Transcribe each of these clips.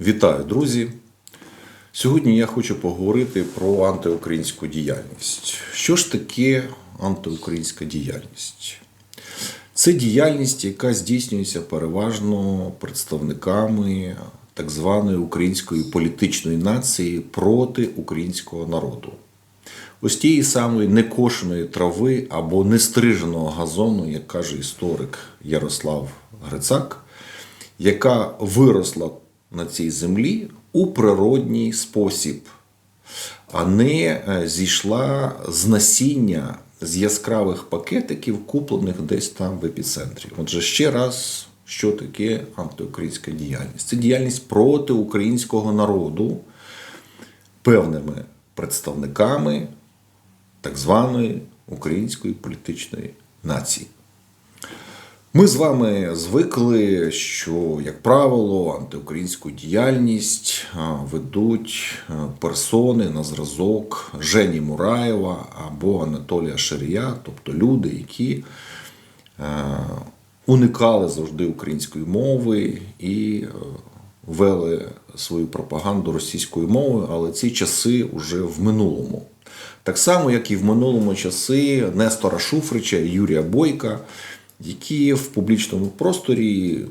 Вітаю, друзі! Сьогодні я хочу поговорити про антиукраїнську діяльність. Що ж таке антиукраїнська діяльність? Це діяльність, яка здійснюється переважно представниками так званої української політичної нації проти українського народу. Ось тієї самої некошеної трави або нестриженого газону, як каже історик Ярослав Грицак, яка виросла на цій землі у природній спосіб, а не е, зійшла з насіння з яскравих пакетиків, куплених десь там в епіцентрі. Отже, ще раз, що таке антиукраїнська діяльність? Це діяльність проти українського народу певними представниками так званої української політичної нації. Ми з вами звикли, що, як правило, антиукраїнську діяльність ведуть персони на зразок Жені Мураєва або Анатолія Шарія, тобто люди, які уникали завжди української мови і вели свою пропаганду російською мовою, але ці часи вже в минулому. Так само, як і в минулому часи Нестора Шуфрича і Юрія Бойка, які в публічному просторі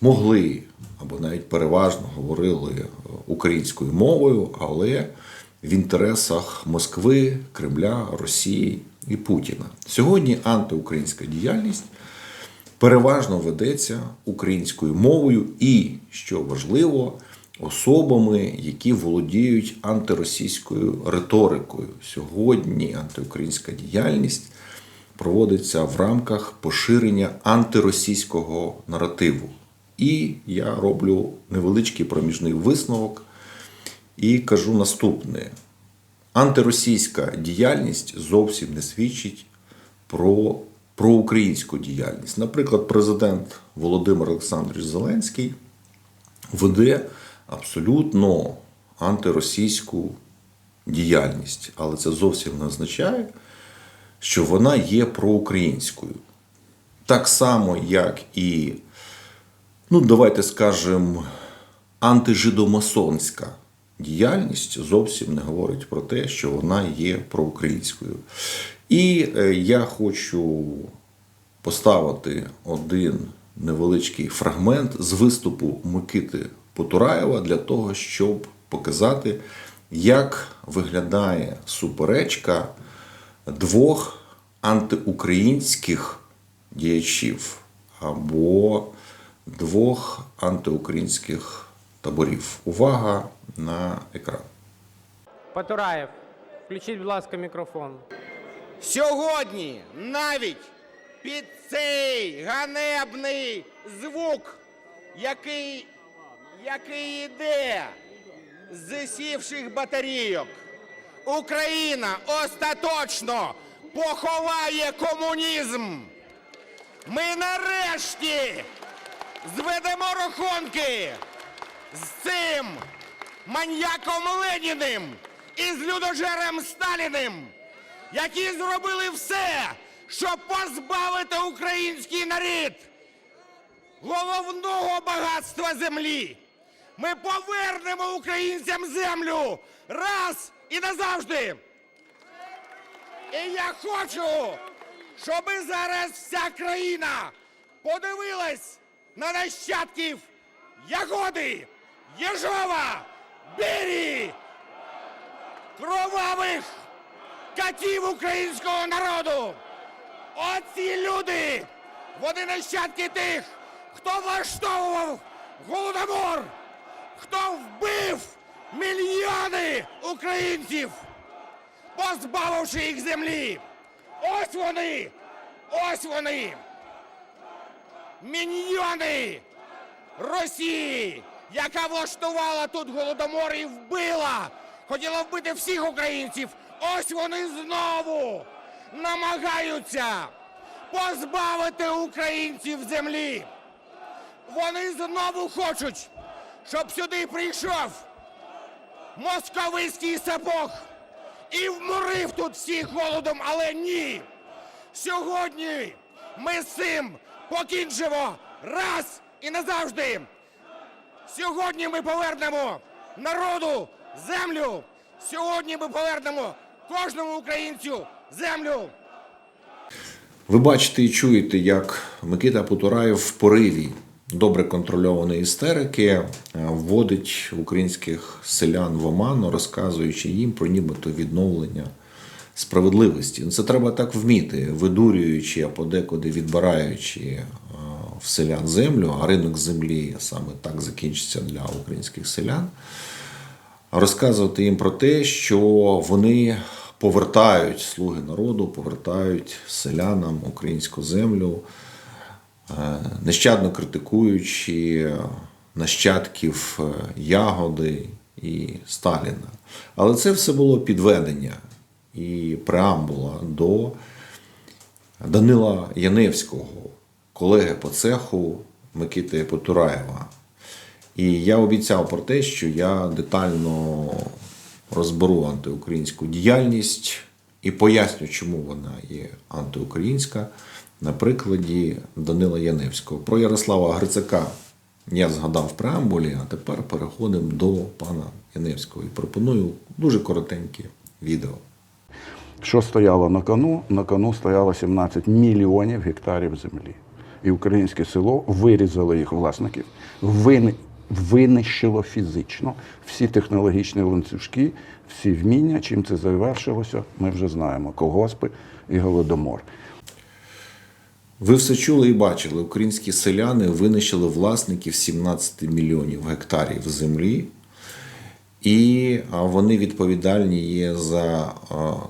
могли або навіть переважно говорили українською мовою, але в інтересах Москви, Кремля, Росії і Путіна. Сьогодні антиукраїнська діяльність переважно ведеться українською мовою і, що важливо, особами, які володіють антиросійською риторикою. Сьогодні антиукраїнська діяльність проводиться в рамках поширення антиросійського наративу. І я роблю невеличкий проміжний висновок і кажу наступне: антиросійська діяльність зовсім не свідчить про проукраїнську діяльність. Наприклад, президент Володимир Олександрович Зеленський веде абсолютно антиросійську діяльність, але це зовсім не означає, що вона є проукраїнською. Так само, як і, ну, давайте скажемо, антижидомасонська діяльність зовсім не говорить про те, що вона є проукраїнською. І е, я хочу поставити один невеличкий фрагмент з виступу Микити Потураєва для того, щоб показати, як виглядає суперечка двох антиукраїнських діячів або двох антиукраїнських таборів. Увага на екран. Потураєв, включіть, будь ласка, мікрофон. Сьогодні навіть під цей ганебний звук, який, який йде з сівших батарійок, Україна остаточно поховає комунізм. Ми нарешті зведемо рахунки з цим маньяком Леніним і з людожером Сталіним які зробили все, щоб позбавити український народ головного багатства землі. Ми повернемо українцям землю раз і назавжди. І я хочу, щоб зараз вся країна подивилась на нащадків Ягоди, Єжова, Бірі, кровавих катів українського народу. Оці люди, вони нащадки тих, хто влаштовував голодомор, хто вбив мільйони українців, позбавивши їх землі. Ось вони, ось вони. Міньйони Росії, яка влаштувала тут голодомор і вбила, хотіла вбити всіх українців. Ось вони знову намагаються позбавити українців землі. Вони знову хочуть, щоб сюди прийшов московицький сапог і вморив тут всіх голодом, але ні. Сьогодні ми з цим покінчимо раз і назавжди. Сьогодні ми повернемо народу землю. Сьогодні ми повернемо кожному українцю землю. Ви бачите і чуєте, як Микита Потураєв в пориві добре контрольованої істерики е, вводить українських селян в оману, розказуючи їм про нібито відновлення справедливості. Ну, Це треба так вміти, видурюючи, а подекуди відбираючи е, в селян землю, а ринок землі саме так закінчиться для українських селян розказувати їм про те, що вони повертають слуги народу, повертають селянам українську землю, нещадно критикуючи нащадків е, Ягоди і Сталіна. Але це все було підведення і преамбула до Данила Яневського, колеги по цеху Микити Потураєва. І я обіцяв про те, що я детально розберу антиукраїнську діяльність і поясню, чому вона є антиукраїнська на прикладі Данила Яневського. Про Ярослава Грицака я згадав в преамбулі, а тепер переходимо до пана Яневського і пропоную дуже коротеньке відео. Що стояло на кону? На кону стояло 17 мільйонів гектарів землі. І українське село вирізало їх власників, винищило фізично всі технологічні ланцюжки, всі вміння. Чим це завершилося, ми вже знаємо. Колгоспи і голодомор. Ви все чули і бачили, українські селяни винищили власників 17 мільйонів гектарів землі, і вони відповідальні є за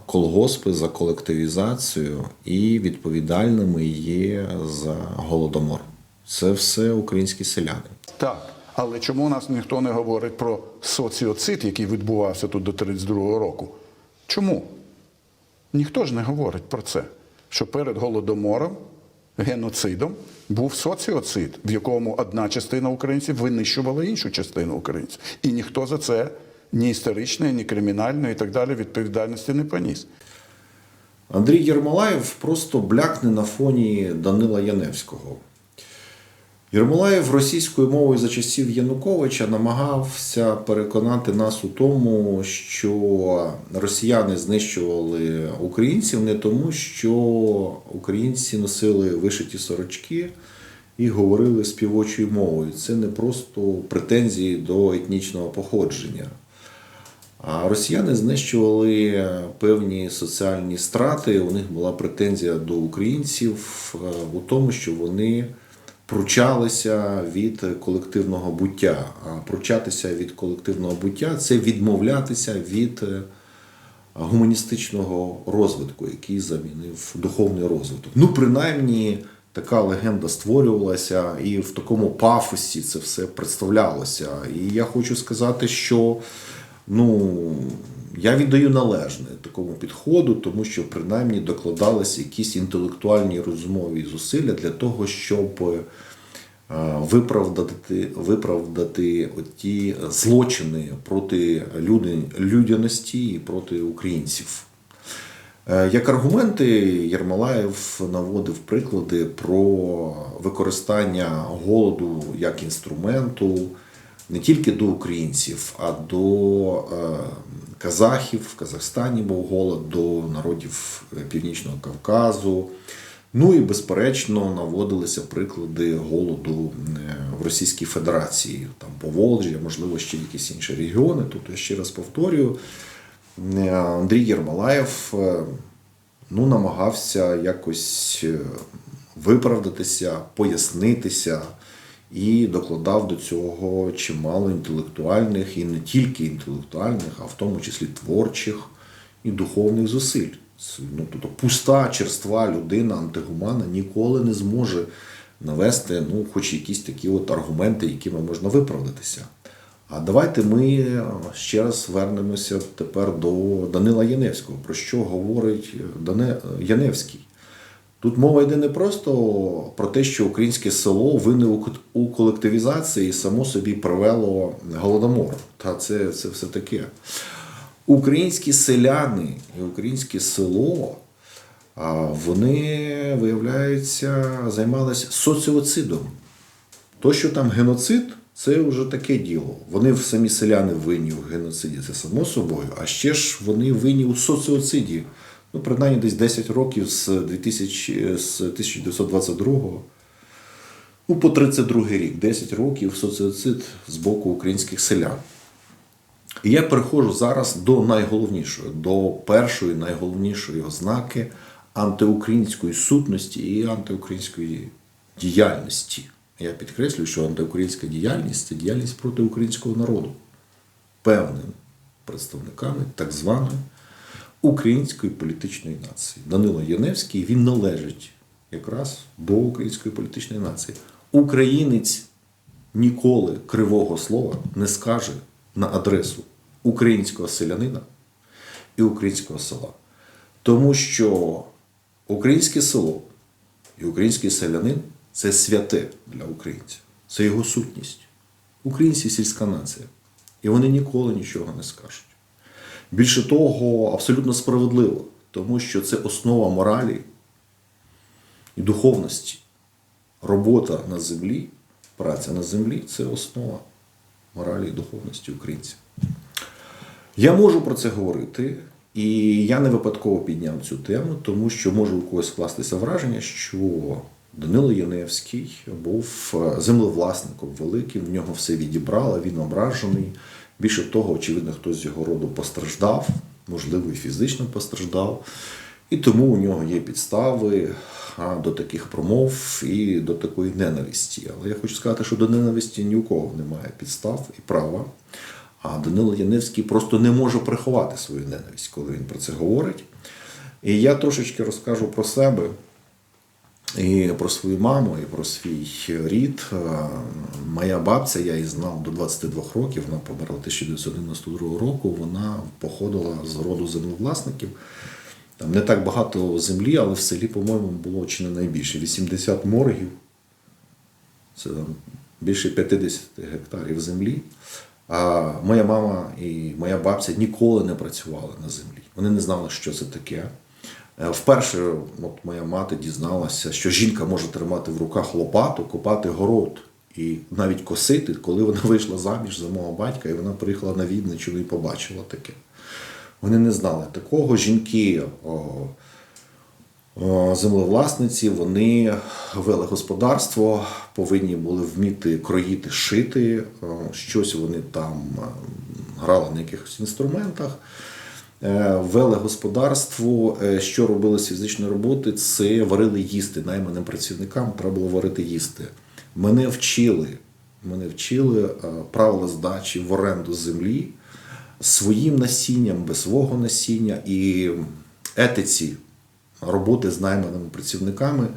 колгоспи, за колективізацію, і відповідальними є за голодомор. Це все українські селяни. Так. Але чому у нас ніхто не говорить про соціоцид, який відбувався тут до 32-го року? Чому? Ніхто ж не говорить про це. Що перед голодомором, геноцидом, був соціоцид, в якому одна частина українців винищувала іншу частину українців. І ніхто за це ні історичної, ні кримінальної і так далі відповідальності не поніс. Андрій Єрмолаєв просто блякне на фоні Данила Яневського. Єрмолаєв російською мовою за часів Януковича намагався переконати нас у тому, що росіяни знищували українців не тому, що українці носили вишиті сорочки і говорили співочою мовою. Це не просто претензії до етнічного походження. А росіяни знищували певні соціальні страти. У них була претензія до українців е, у тому, що вони пручалися від колективного буття. А пручатися від колективного буття це відмовлятися від е, гуманістичного розвитку, який замінив духовний розвиток. Ну, принаймні, така легенда створювалася, і в такому пафосі це все представлялося. І я хочу сказати, що ну, я віддаю належне такому підходу, тому що принаймні докладалися якісь інтелектуальні розумові зусилля для того, щоб е, виправдати, виправдати ті злочини проти людяності і проти українців. Е, Як аргументи Єрмолаєв наводив приклади про використання голоду як інструменту не тільки до українців, а до е, казахів. В Казахстані був голод, до народів Північного Кавказу. Ну і безперечно наводилися приклади голоду е, в Російській Федерації, там Поволжя, можливо, ще якісь інші регіони. Тут я ще раз повторюю, е, Андрій Єрмолаєв ну, намагався якось виправдатися, пояснитися і докладав до цього чимало інтелектуальних і не тільки інтелектуальних, а в тому числі творчих і духовних зусиль. Ну, тобто пуста, черства людина, антигумана ніколи не зможе навести ну, хоч якісь такі от аргументи, якими можна виправдатися. А давайте ми ще раз вернемося тепер до Данила Яневського. Про що говорить Дане... Яневський? Тут мова йде не просто про те, що українське село винне у- колективізації і само собі привело голодомор. Та це, це все таке. Українські селяни і українське село, вони, виявляється, займалися соціоцидом. То, що там геноцид це вже таке діло. Вони самі селяни винні в геноциді, це само собою, а ще ж вони винні у соціоциді. Ну, принаймні десь 10 років з, 2000, з 1922 ну, по 32 рік, 10 років соціоцид з боку українських селян. І я переходжу зараз до найголовнішого, до першої найголовнішої ознаки антиукраїнської сутності і антиукраїнської діяльності. Я підкреслюю, що антиукраїнська діяльність це діяльність проти українського народу певними представниками так званої української політичної нації. Данило Яневський він належить якраз до української політичної нації. Українець ніколи кривого слова не скаже на адресу українського селянина і українського села. Тому що українське село і український селянин це святе для українців, це його сутність. Українці сільська нація. І вони ніколи нічого не скажуть. Більше того, абсолютно справедливо, тому що це основа моралі і духовності. Робота на землі, праця на землі це основа моралі і духовності українців. Я можу про це говорити, і я не випадково підняв цю тему, тому що може у когось скластися враження, що Данило Яневський був е, землевласником великим, в нього все відібрали, він ображений. Більше того, очевидно, хтось з його роду постраждав, можливо, і фізично постраждав. І тому у нього є підстави до таких промов і до такої ненависті. Але я хочу сказати, що до ненависті ні у кого немає підстав і права. А Данило Яневський просто не може приховати свою ненависть, коли він про це говорить. І я трошечки розкажу про себе і про свою маму, і про свій рід. Е, Моя бабця, я її знав до 22 років, вона померла 1992 року. Вона походила з роду землевласників. Там не так багато землі, але в селі, по-моєму, було чи не найбільше 80 моргів. Це більше 50 гектарів землі. А моя мама і моя бабця ніколи не працювали на землі. Вони не знали, що це таке. Е, Вперше от моя мати дізналася, що жінка може тримати в руках лопату, копати город і навіть косити, коли вона вийшла заміж за мого батька, і вона приїхала на Відничину і побачила таке. Вони не знали такого. Жінки землевласниці, вони вели господарство, повинні були вміти кроїти, шити. Щось вони там е, грали на якихось інструментах. Е, Вели господарство, Е, що робили з фізичної роботи, це варили їсти найманим працівникам, треба було варити їсти. Мене вчили, мене вчили е, правила здачі в оренду землі своїм насінням, без свого насіння і етиці роботи з найманими працівниками.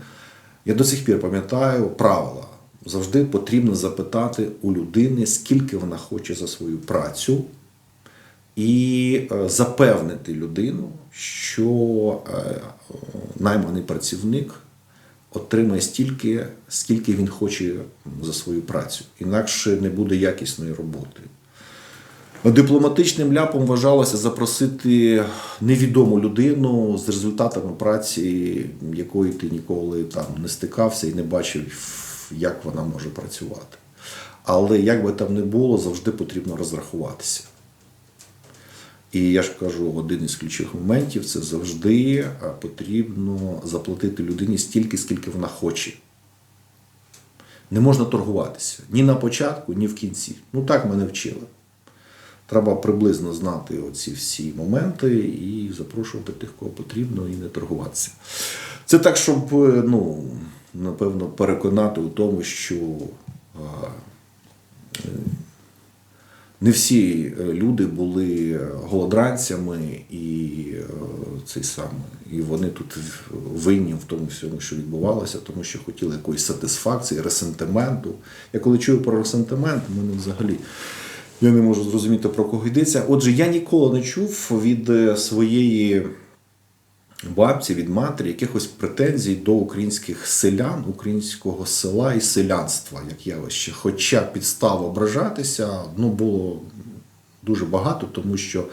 Я до сих пір пам'ятаю правила. Завжди потрібно запитати у людини, скільки вона хоче за свою працю, і е, запевнити людину, що е, найманий працівник отримає стільки, скільки він хоче за свою працю. Інакше не буде якісної роботи. Дипломатичним ляпом вважалося запросити невідому людину з результатами праці, якої ти ніколи там не стикався і не бачив, як вона може працювати. Але як би там не було, завжди потрібно розрахуватися. І я ж кажу, один із ключових моментів це завжди е, потрібно заплатити людині стільки, скільки вона хоче. Не можна торгуватися ні на початку, ні в кінці. Ну так мене вчили. Треба приблизно знати оці всі моменти і запрошувати тих, кого потрібно, і не торгуватися. Це так, щоб, е, ну, напевно, переконати у тому, що е, не всі е, люди були голодранцями і е, цей саме, і вони тут винні в тому всьому, що відбувалося, тому що хотіли якоїсь сатисфакції, ресентименту. Я коли чую про ресентимент, мене взагалі я не можу зрозуміти про кого йдеться. Отже, я ніколи не чув від е, своєї бабці, від матері якихось претензій до українських селян, українського села і селянства як явище. Хоча підстав ображатися ну, було дуже багато, тому що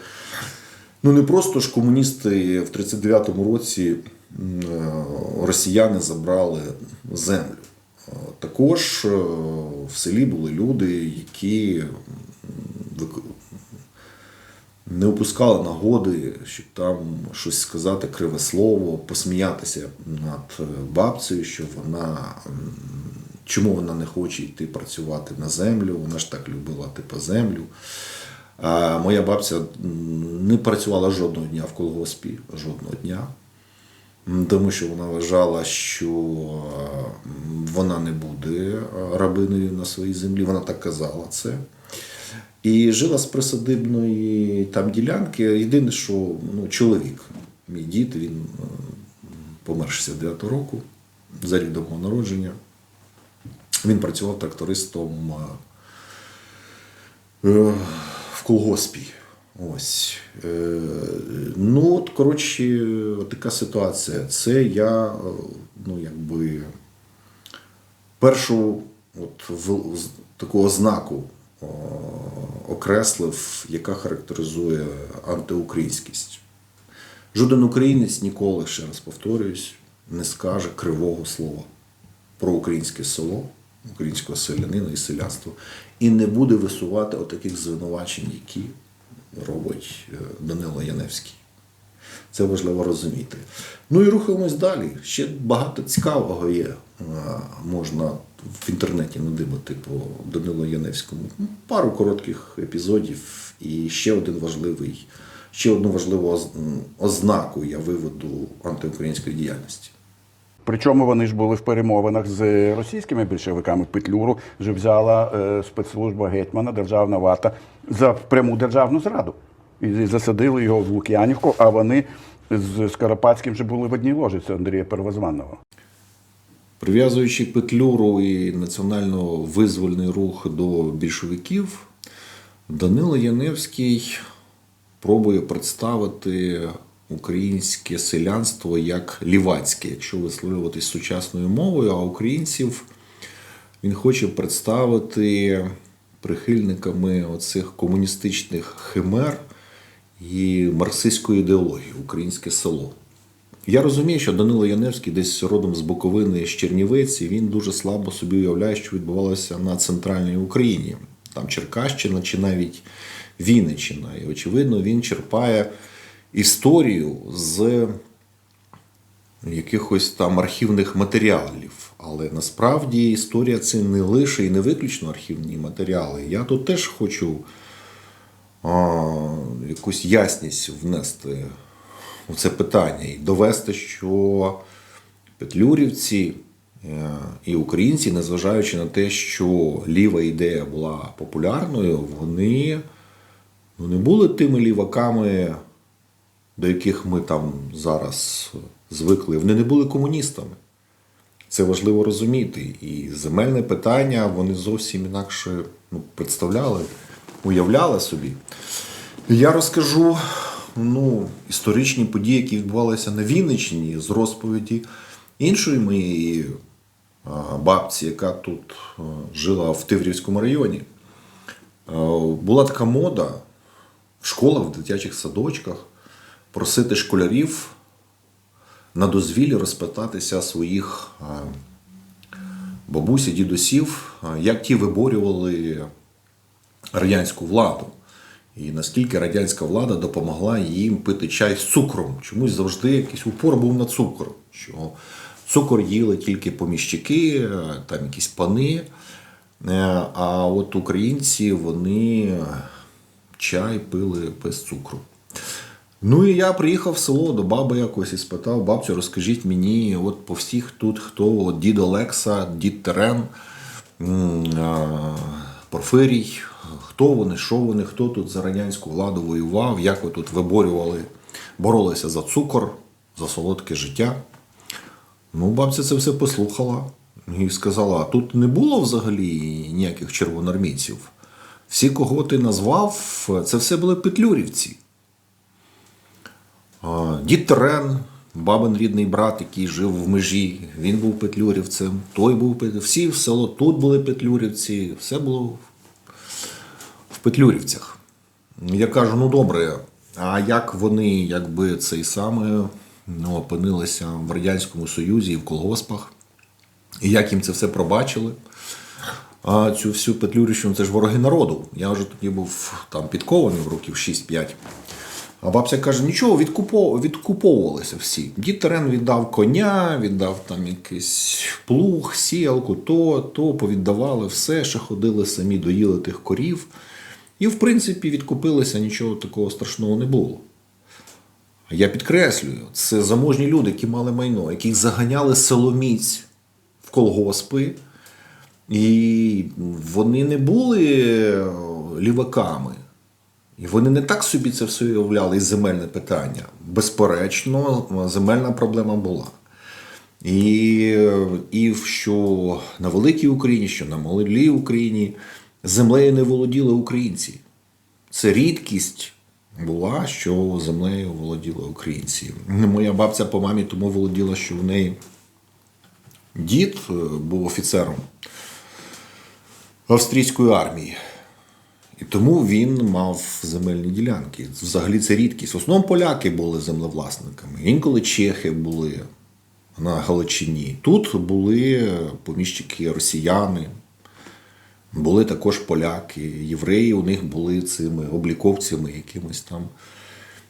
ну, не просто ж комуністи в 39-му році е, росіяни забрали землю. Також е, в селі були люди, які не опускали нагоди, щоб там щось сказати криве слово, посміятися над е, бабцею, що вона чому вона не хоче йти працювати на землю, вона ж так любила типу землю. А моя бабця не працювала жодного дня в колгоспі, жодного дня. Тому що вона вважала, що вона не буде е, рабиною на своїй землі. Вона так казала це. І жила з присадибної там ділянки. Єдине, що ну, чоловік, мій дід, він е, помер 69 року, за рік до мого народження. Він працював трактористом е, е, в колгоспі. Ось. Ну, от, коротше, така ситуація. Це я, ну, якби, першу от, в, з- таку ознаку о, окреслив, яка характеризує антиукраїнськість. Жоден українець ніколи, ще раз повторююсь, не скаже кривого слова про українське село, українського селянина і селянство, і не буде висувати отаких звинувачень, які робить е, Данило Яневський. Це важливо розуміти. Ну і рухаємось далі. Ще багато цікавого є. Е, Можна в інтернеті надибати по Данилу Яневському. Ну, Пару коротких епізодів і ще один важливий, ще одну важливу ознаку я виведу антиукраїнської діяльності. Причому вони ж були в перемовинах з російськими більшовиками. Петлюру вже взяла е, спецслужба гетьмана, державна варта за пряму державну зраду. І засадили його в Лук'янівку, а вони з Скоропадським вже були в одній ложі. Це Андрія Первозванного. Прив'язуючи Петлюру і національно-визвольний рух до більшовиків, Данило Яневський пробує представити українське селянство як лівацьке, якщо висловлюватись сучасною мовою, а українців він хоче представити прихильниками оцих комуністичних химер і марксистської ідеології українське село. Я розумію, що Данило Яневський десь родом з Буковини з Чернівець, і він дуже слабо собі уявляє, що відбувалося на центральній Україні, там Черкащина чи навіть Вінниччина. І очевидно, він черпає історію з якихось там архівних матеріалів. Але насправді історія це не лише і не виключно архівні матеріали. Я тут теж хочу а, якусь ясність внести у це питання і довести, що петлюрівці е, і українці, незважаючи на те, що ліва ідея була популярною, вони ну, не були тими ліваками, до яких ми там зараз звикли. Вони не були комуністами. Це важливо розуміти. І земельне питання вони зовсім інакше ну, представляли, уявляли собі. Я розкажу ну, історичні події, які відбувалися на Вінниччині з розповіді іншої моєї бабці, яка тут жила в Тиврівському районі. Була така мода в школах, в дитячих садочках просити школярів на дозвіллі розпитатися своїх бабусі, дідусів, як ті виборювали радянську владу. І наскільки радянська влада допомогла їм пити чай з цукром. Чомусь завжди якийсь упор був на цукор. Що цукор їли тільки поміщики, е, там якісь пани. Е, А от українці вони чай пили без цукру. Ну і я приїхав в село до баби якось і спитав, бабцю, розкажіть мені, от по всіх тут, хто от дід Олекса, дід Терен, м, Порфирій, хто вони, що вони, хто тут за радянську владу воював, як ви тут виборювали, боролися за цукор, за солодке життя. Ну, бабця це все послухала і сказала: а тут не було взагалі ніяких червоноармійців. Всі, кого ти назвав, це все були петлюрівці. Дід Терен, бабин рідний брат, який жив в межі, він був петлюрівцем, той був петлюрівцем. Всі в село тут були петлюрівці, все було петлюрівцях. Я кажу, ну добре, а як вони, якби цей саме ну, опинилися в Радянському Союзі і в колгоспах? І як їм це все пробачили. А цю всю Петлюрівщину це ж вороги народу. Я вже тоді був там підкований в років 6-5. А бабця каже: нічого, відкуповувалися всі. Дід Терен віддав коня, віддав там якийсь плуг, сіялку, то, то повіддавали все, ще ходили самі, доїли тих корів. І, в принципі, відкупилися, нічого такого страшного не було. Я підкреслюю, це заможні люди, які мали майно, яких заганяли силоміць в колгоспи. І вони не були е, ліваками. І вони не так собі це все уявляли, і земельне питання. Безперечно, земельна проблема була. І, і що на великій Україні, що на малій Україні землею не володіли українці. Це рідкість була, що землею володіли українці. Моя бабця по мамі тому володіла, що в неї дід е, був офіцером австрійської армії. І тому він мав земельні ділянки. Взагалі це рідкість. В основному поляки були землевласниками. Інколи чехи були на Галичині. Тут були поміщики росіяни, були також поляки. Євреї у них були цими обліковцями, якимось там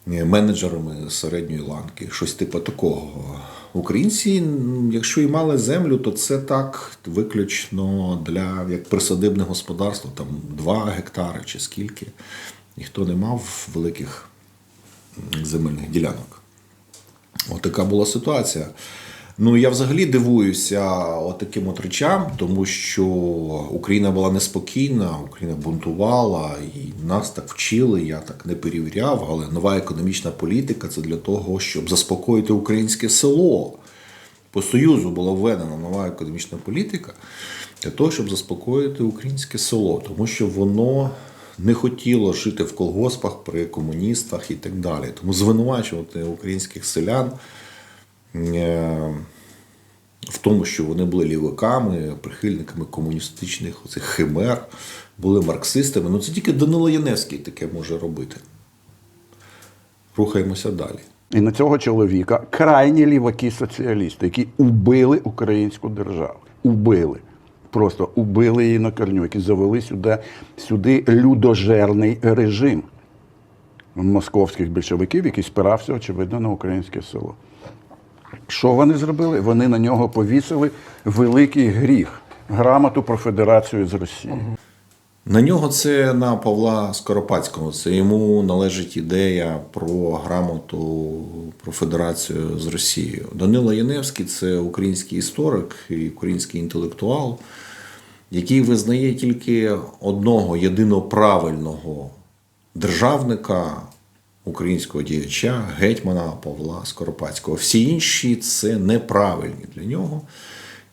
е, менеджерами середньої ланки, щось типу такого. Українці, якщо і мали землю, то це так виключно для як присадибне господарство, там 2 гектари чи скільки. Ніхто не мав великих земельних ділянок. От така була ситуація. Ну, я взагалі дивуюся от таким от речам, тому що Україна була неспокійна, Україна бунтувала, і нас так вчили, я так не перевіряв, але нова економічна політика це для того, щоб заспокоїти українське село. По Союзу була введена нова економічна політика для того, щоб заспокоїти українське село, тому що воно не хотіло жити в колгоспах при комуністах і так далі. Тому звинувачувати українських селян в тому, що вони були лівиками, прихильниками комуністичних оцих химер, були марксистами. Ну це тільки Данило Яневський таке може робити. Рухаємося далі. І на цього чоловіка крайні ліваки-соціалісти, які убили українську державу. Убили. Просто убили її на корню, які завели сюди, сюди людожерний режим московських більшовиків, який спирався, очевидно, на українське село. Що вони зробили? Вони на нього повісили великий гріх грамоту про федерацію з Росією. На нього це на Павла Скоропадського. Це йому належить ідея про грамоту про федерацію з Росією. Данило Яневський це український історик і український інтелектуал, який визнає тільки одного єдино правильного державника українського діяча, гетьмана Павла Скоропадського. Всі інші це неправильні для нього.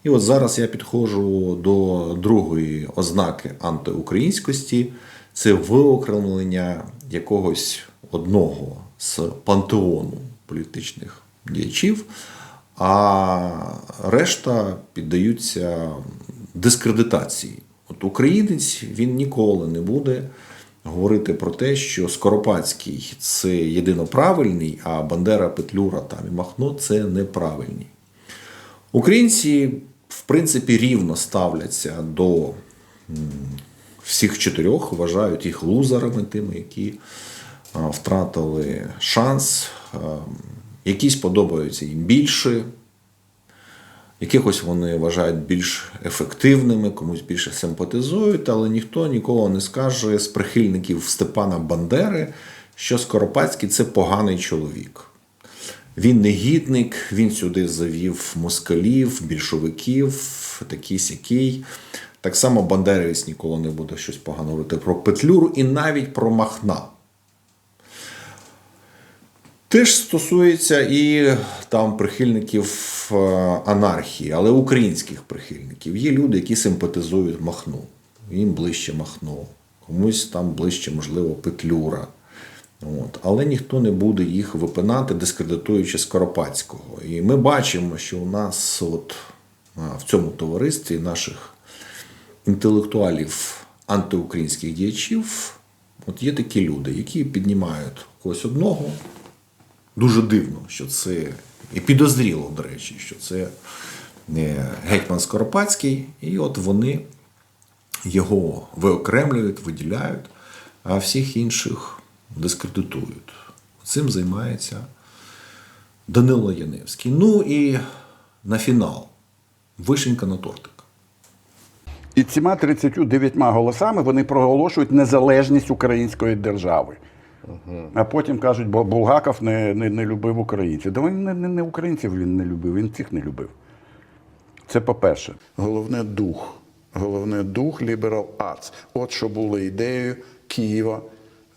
І от зараз я підходжу до другої ознаки антиукраїнськості це виокремлення якогось одного з пантеону політичних діячів, а решта піддаються дискредитації. От українець він ніколи не буде говорити про те, що Скоропадський це єдино правильний, а Бандера, Петлюра там і Махно це неправильні. Українці, в принципі, рівно ставляться до всіх чотирьох, вважають їх лузерами, тими, які втратили шанс. Якісь подобаються їм більше, якихось вони вважають більш ефективними, комусь більше симпатизують, але ніхто ніколи не скаже з прихильників Степана Бандери, що Скоропадський це поганий чоловік. Він негідник, він сюди завів москалів, більшовиків, такий сякий. Так само Бандерівець ніколи не буде щось погано говорити про Петлюру і навіть про Махна. Теж стосується і там прихильників е, анархії, але українських прихильників. Є люди, які симпатизують Махну. Їм ближче Махно, комусь там ближче, можливо, Петлюра. От. Але ніхто не буде їх випинати, дискредитуючи Скоропадського. І ми бачимо, що у нас от, в цьому товаристві наших інтелектуалів антиукраїнських діячів от є такі люди, які піднімають когось одного. Дуже дивно, що це і підозріло, до речі, що це е, гетьман Скоропадський, і от вони його виокремлюють, виділяють, а всіх інших дискредитують. Цим займається Данило Яневський. Ну і на фінал вишенька на тортик. І цими 39 голосами вони проголошують незалежність української держави. А потім кажуть, бо Булгаков не, не, не любив українців. Да він не, не, не українців він не любив, він цих не любив. Це по-перше. Головне дух. Головне дух liberal arts. От що було ідеєю Києва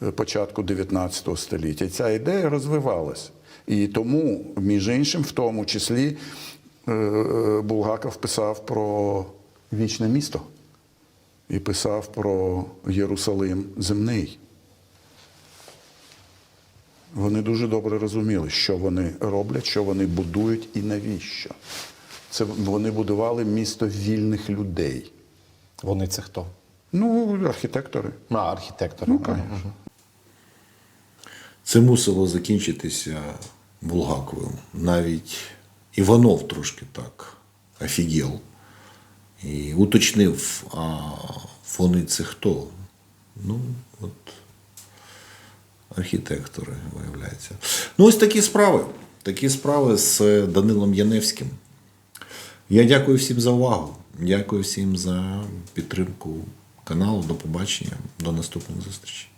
е, початку 19 століття. Ця ідея розвивалась. І тому, між іншим, в тому числі, е, Булгаков писав про вічне місто і писав про Єрусалим земний. Вони дуже добре розуміли, що вони роблять, що вони будують і навіщо. Це вони будували місто вільних людей. Вони це хто? Ну, архітектори. А, архітектори. Ну, конечно. Це мусило закінчитися Булгаковим. Навіть Іванов трошки так офігел і уточнив, а вони це хто? Ну, от архітектори, виявляється. Ну, ось такі справи. Такі справи з Данилом Яневським. Я дякую всім за увагу. Дякую всім за підтримку каналу. До побачення. До наступних зустрічей.